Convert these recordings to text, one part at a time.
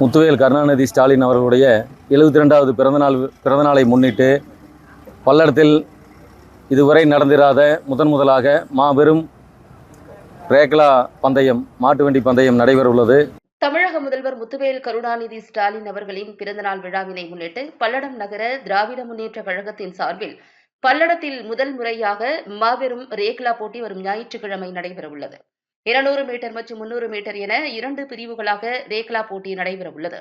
முத்துவேல் கருணாநிதி ஸ்டாலின் அவர்களுடைய எழுபத்தி ரெண்டாவது பிறந்தநாள் பிறந்தநாளை முன்னிட்டு பல்லடத்தில் இதுவரை நடந்திராத முதன் முதலாக மாபெரும் ரேக்லா பந்தயம் மாட்டு வண்டி பந்தயம் நடைபெறவுள்ளது. தமிழக முதல்வர் முத்துவேல் கருணாநிதி ஸ்டாலின் அவர்களின் பிறந்தநாள் விழாவினை முன்னிட்டு பல்லடம் நகர திராவிட முன்னேற்ற கழகத்தின் சார்பில் பல்லடத்தில் முதல் முறையாக மாபெரும் ரேக்லா போட்டி வரும் ஞாயிற்றுக்கிழமை நடைபெறவுள்ளது. இருநூறு மீட்டர் மற்றும் முன்னூறு மீட்டர் என இரண்டு பிரிவுகளாக ரேக்லா போட்டி நடைபெறவுள்ளது.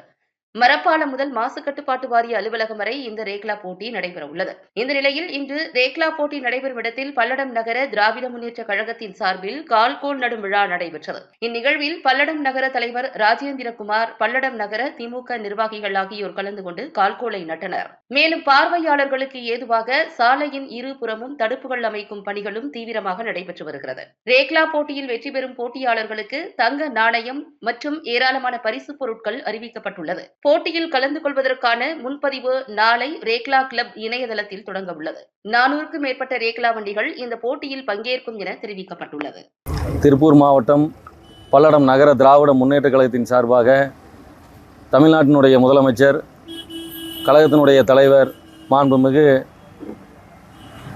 மரப்பாலம் முதல் மாசு கட்டுப்பாட்டு வாரிய அலுவலகம் வரை இந்த ரேக்லா போட்டி நடைபெறவுள்ளது இந்த நிலையில் இன்று ரேக்லா போட்டி நடைபெறும் இடத்தில் பல்லடம் நகர திராவிட முன்னேற்ற கழகத்தின் சார்பில் கால்கோல் நடும் விழா நடைபெற்றது. இந்நிகழ்வில் பல்லடம் நகர தலைவர் ராஜேந்திரகுமார் பல்லடம் நகர திமுக நிர்வாகிகள் ஆகியோர் கலந்து கொண்டு கால்கோலை நட்டனர். மேலும் பார்வையாளர்களுக்கு ஏதுவாக சாலையின் இரு புறமும் தடுப்புகள் அமைக்கும் பணிகளும் தீவிரமாக நடைபெற்று வருகிறது. ரேக்லா போட்டியில் வெற்றி பெறும் போட்டியாளர்களுக்கு தங்க நாணயம் மற்றும் ஏராளமான பரிசுப் பொருட்கள் அறிவிக்கப்பட்டுள்ளது. போட்டியில் கலந்து கொள்வதற்கான முன்பதிவு நாளை ரேக்லா கிளப் இணையதளத்தில் தொடங்க உள்ளது. நானூறுக்கும் மேற்பட்ட ரேக்லா வண்டிகள் இந்த போட்டியில் பங்கேற்கும் என தெரிவிக்கப்பட்டுள்ளது. திருப்பூர் மாவட்டம் பல்லடம் நகர திராவிட முன்னேற்ற கழகத்தின் சார்பாக தமிழ்நாட்டினுடைய முதலமைச்சர் கழகத்தினுடைய தலைவர் மாண்புமிகு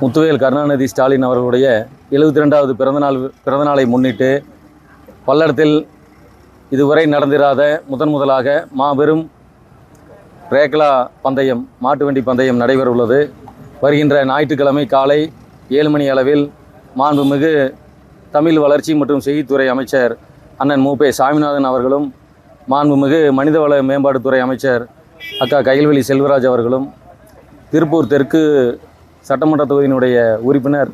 முத்துவேல் கருணாநிதி ஸ்டாலின் அவர்களுடைய எழுபத்தி ரெண்டாவது பிறந்தநாள் பிறந்தநாளை முன்னிட்டு பல்லடத்தில் இதுவரை நடந்திராத முதன் முதலாக மாபெரும் ரேக்லா பந்தயம் மாட்டு வண்டி பந்தயம் நடைபெறவுள்ளது. வருகின்ற ஞாயிற்றுக்கிழமை காலை ஏழு மணி அளவில் மாண்புமிகு தமிழ் வளர்ச்சி மற்றும் செய்தித்துறை அமைச்சர் அண்ணன் மூபே சாமிநாதன் அவர்களும் மாண்புமிகு மனிதவள மேம்பாட்டுத்துறை அமைச்சர் அக்கா கைல்வெளி செல்வராஜ் அவர்களும் திருப்பூர் தெற்கு சட்டமன்ற தொகுதியினுடைய உறுப்பினர்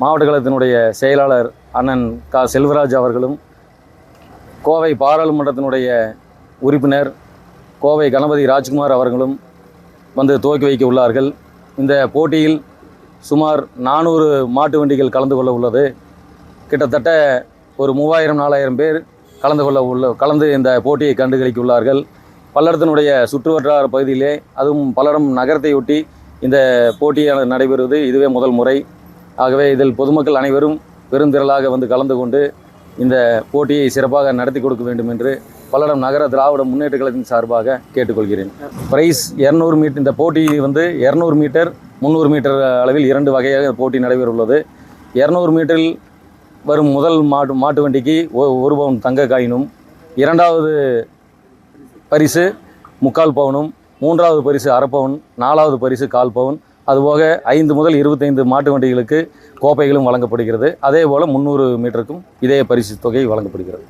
மாவட்ட கழகத்தினுடைய செயலாளர் அண்ணன் கா. செல்வராஜ் அவர்களும் கோவை பாராளுமன்றத்தினுடைய உறுப்பினர் கோவை கணபதி ராஜ்குமார் அவர்களும் வந்து துவக்கி வைக்க உள்ளார்கள். இந்த போட்டியில் சுமார் நானூறு மாட்டு வண்டிகள் கலந்து கொள்ள உள்ளது. கிட்டத்தட்ட ஒரு மூவாயிரம் நாலாயிரம் பேர் கலந்து கொள்ள உள்ள கலந்து இந்த போட்டியை கண்டுகளிக்க உள்ளார்கள் பல்லடத்தினுடைய சுற்றுவட்டார பகுதியிலே அதுவும் பல்லடம் நகரத்தையொட்டி இந்த போட்டியானது நடைபெறுவது இதுவே முதல் முறை. ஆகவே இதில் பொதுமக்கள் அனைவரும் பெருந்திரளாக வந்து கலந்து கொண்டு இந்த போட்டியை சிறப்பாக நடத்தி கொடுக்க வேண்டும் என்று பல்லடம் நகர திராவிட முன்னேற்ற கழகத்தின் சார்பாக கேட்டுக்கொள்கிறேன். பிரைஸ் இரநூறு மீட்டர் இந்த போட்டி வந்து இரநூறு மீட்டர் முந்நூறு மீட்டர் அளவில் இரண்டு வகையாக போட்டி நடைபெற உள்ளது இரநூறு மீட்டரில் வரும் முதல் மாட்டு மாட்டு வண்டிக்கு ஒ- ஒரு பவுன் தங்க காயினும் இரண்டாவது பரிசு முக்கால் பவுனும் மூன்றாவது பரிசு அரை பவுன் நாலாவது பரிசு கால் பவுன் அதுபோக ஐந்து முதல் இருபத்தைந்து மாட்டு வண்டிகளுக்கு கோப்பைகளும் வழங்கப்படுகிறது. அதே போல் முந்நூறு மீட்டருக்கும் இதே பரிசு தொகை வழங்கப்படுகிறது.